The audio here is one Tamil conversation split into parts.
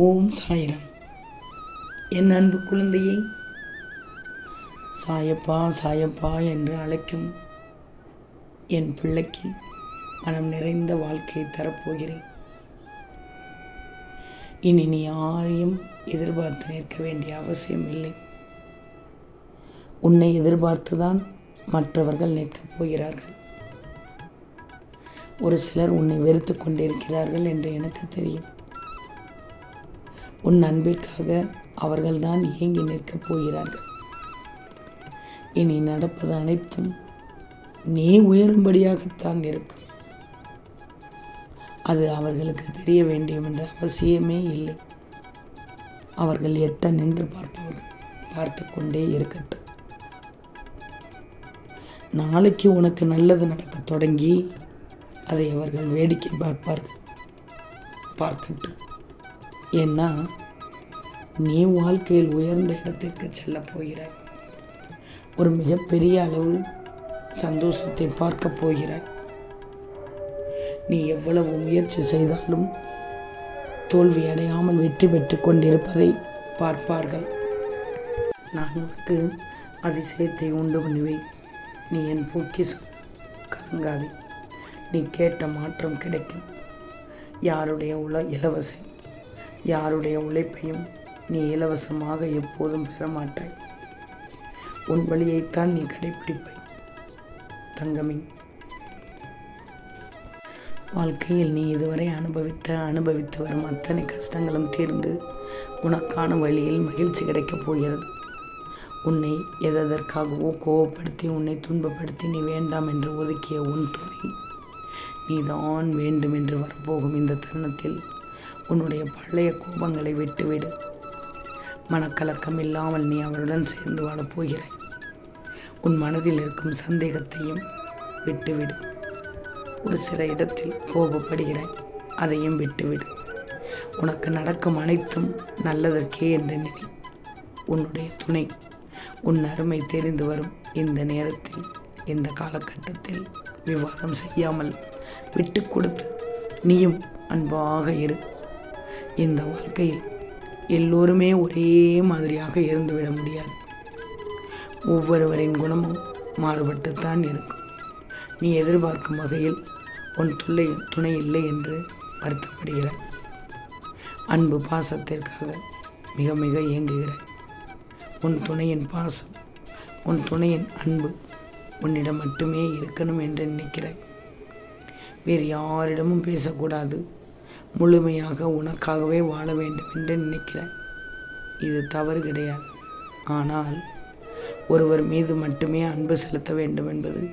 ஓம் சாயிரம். என் அன்பு குழந்தையை சாயப்பா சாயப்பா என்று அழைக்கும் என் பிள்ளைக்கு மனம் நிறைந்த வாழ்க்கையை தரப்போகிறேன். இனி நீ யாரையும் எதிர்பார்த்து நிற்க வேண்டிய அவசியம் இல்லை. உன்னை எதிர்பார்த்துதான் மற்றவர்கள் நிற்கப் போகிறார்கள். ஒரு சிலர் உன்னை வெறுத்து கொண்டிருக்கிறார்கள் என்று எனக்கு தெரியும். உன் அன்பிற்காக அவர்கள்தான் ஏங்கி நிற்கப் போகிறார்கள். இனி நடப்பது அனைத்தும் நீ உயரும்படியாகத்தான் இருக்கும். அது அவர்களுக்கு தெரிய வேண்டும் என்ற அவசியமே இல்லை. அவர்கள் எட்ட நின்று பார்ப்பவர்கள் பார்த்து கொண்டே இருக்கட்டும். நாளைக்கு உனக்கு நல்லது நடக்கத் தொடங்கி அதை அவர்கள் வேடிக்கை பார்ப்பார்கள். பார்க்கட்டும். ஏன்னா நீ வாழ்க்கையில் உயர்ந்த இடத்திற்கு செல்லப் போகிறாய். ஒரு மிகப்பெரிய அளவு சந்தோஷத்தை பார்க்கப் போகிறாய். நீ எவ்வளவு முயற்சி செய்தாலும் தோல்வி அடையாமல் வெற்றி பெற்று கொண்டிருப்பதை பார்ப்பார்கள். நான் உனக்கு அதிசயத்தை உண்டு பண்ணுவேன். நீ என் பொக்கிஷம். கலங்காதே. நீ கேட்ட மாற்றம் கிடைக்கும். யாருடைய உல இலவசம்? யாருடைய உழைப்பையும் நீ இலவசமாக எப்போதும் பெற மாட்டாய் உன் வழியைத்தான் நீ கடைப்பிடிப்பாய் தங்கமி. வாழ்க்கையில் நீ இதுவரை அனுபவித்த அனுபவித்து வரும் அத்தனை கஷ்டங்களும் தீர்ந்து உனக்கான வழியில் மகிழ்ச்சி கிடைக்கப் போகிறது. உன்னை எதற்காகவோ கோவப்படுத்தி உன்னை துன்பப்படுத்தி நீ வேண்டாம் என்று ஒதுக்கிய உன் துணை நீதான் வேண்டும் என்று வரப்போகும் இந்த தருணத்தில் உன்னுடைய பழைய கோபங்களை விட்டுவிடு. மனக்கலக்கம் இல்லாமல் நீ அவருடன் சேர்ந்து வாழப் போகிறாய். உன் மனதில் இருக்கும் சந்தேகத்தையும் விட்டுவிடு. ஒரு சில இடத்தில் கோபப்படுகிறாய். அதையும் விட்டுவிடு. உனக்கு நடக்கும் அனைத்தும் நல்லதற்கே என்று நினை. உன்னுடைய துணை உன் அருமை தெரிந்து வரும் இந்த நேரத்தில் இந்த காலகட்டத்தில் விவாதம் செய்யாமல் விட்டு கொடுத்து நீயும் அன்பாக இரு. இந்த வாழ்க்கையில் எல்லோருமே ஒரே மாதிரியாக இருந்துவிட முடியாது. ஒவ்வொருவரின் குணமும் மாறுபட்டுத்தான் இருக்கும். நீ எதிர்பார்க்கும் வகையில் உன் துளை துணை இல்லை என்று வருத்தப்படுகிறாய். அன்பு பாசத்திற்காக மிக மிக இயங்குகிறாய். உன் துணையின் பாசம் உன் துணையின் அன்பு உன்னிடம் மட்டுமே இருக்கணும் என்று நினைக்கிறாய். வேறு யாரிடமும் பேசக்கூடாது. முழுமையாக உனக்காகவே வாழ வேண்டும் என்று நினைக்கிறேன். இது தவறு கிடையாது. ஆனால் ஒருவர் மீது மட்டுமே அன்பு செலுத்த வேண்டும் என்பது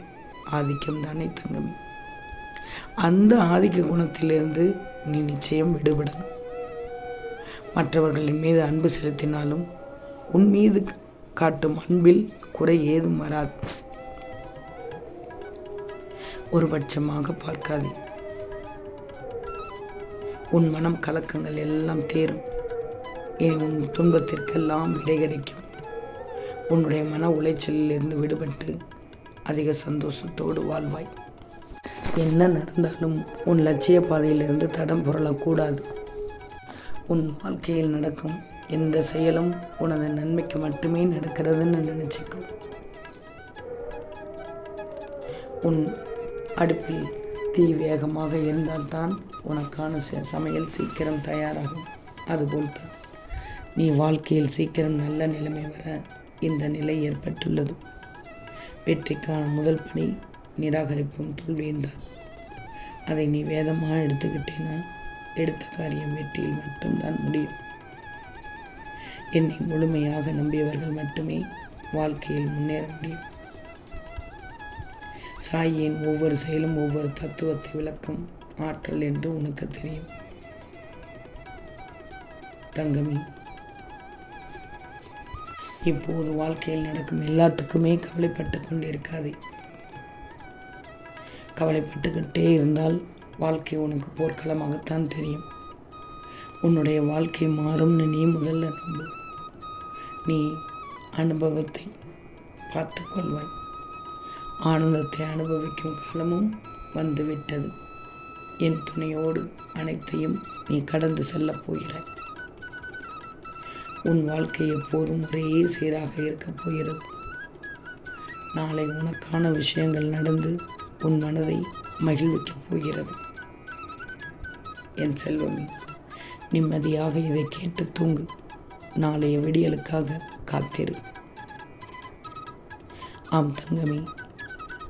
ஆதிக்கம் தானே தங்கமே. அந்த ஆதிக்க குணத்திலிருந்து நீ நிச்சயம் விடுபடணும். மற்றவர்களின் மீது அன்பு செலுத்தினாலும் உன் மீது காட்டும் அன்பில் குறை ஏதும் வராது. ஒரு பட்சமாக பார்க்காதே. உன் மனம் கலக்கங்கள் எல்லாம் தேரும். இனி உன் துன்பத்திற்கெல்லாம் விடை கிடைக்கும். உன்னுடைய மன உளைச்சலில் இருந்து விடுபட்டு அதிக சந்தோஷத்தோடு வாழ்வாய். என்ன நடந்தாலும் உன் லட்சிய பாதையிலிருந்து தடம் புரளக்கூடாது. உன் வாழ்க்கையில் நடக்கும் எந்த செயலும் உனது நன்மைக்கு மட்டுமே நடக்கிறதுன்னு நினச்சிக்கோ. உன் அடுப்பில் தீ வேகமாக இருந்தால்தான் உனக்கான சமையல் சீக்கிரம் தயாராகும். அதுபோல்தான் நீ வாழ்க்கையில் சீக்கிரம் நல்ல நிலைமை வர இந்த நிலை ஏற்பட்டுள்ளது. வெற்றிக்கான முதல் பணி நிராகரிப்பும் தோல்வியும் தான். அதை நீ வேதமாக எடுத்துக்கிட்டேன்னா எடுத்த காரியம் வெற்றியில் மட்டும்தான் முடியும். என்னை முழுமையாக நம்பியவர்கள் மட்டுமே வாழ்க்கையில் முன்னேற முடியும். சாயின் ஒவ்வொரு செயலும் ஒவ்வொரு தத்துவத்தை விளக்கும் ஆற்றல் என்று உனக்கு தெரியும். தங்கமி இப்போது வாழ்க்கையில் நடக்கும் எல்லாத்துக்குமே கவலைப்பட்டு கொண்டிருக்காதே. கவலைப்பட்டுக்கிட்டே இருந்தால் வாழ்க்கை உனக்கு போர்க்களமாகத்தான் தெரியும். உன்னுடைய வாழ்க்கை மாறும்னு நீ முதல்ல நம்பு. நீ அனுபவத்தை பார்த்துக்கொள்வாய் ஆனந்தத்தை அனுபவிக்கும் காலமும் வந்துவிட்டது. என் துணையோடு அனைத்தையும் நீ கடந்து செல்லப் போகிறாய். உன் வாழ்க்கை எப்போதும் ஒரே சீராக இருக்கப் போகிறது. நாளை உனக்கான விஷயங்கள் நடந்து உன் மனதை மகிழ்விக்கப் போகிறது. என் செல்வமே நிம்மதியாக இதை கேட்டு தூங்கு. நாளைய விடியலுக்காக காத்திரு. ஆம் தங்கமே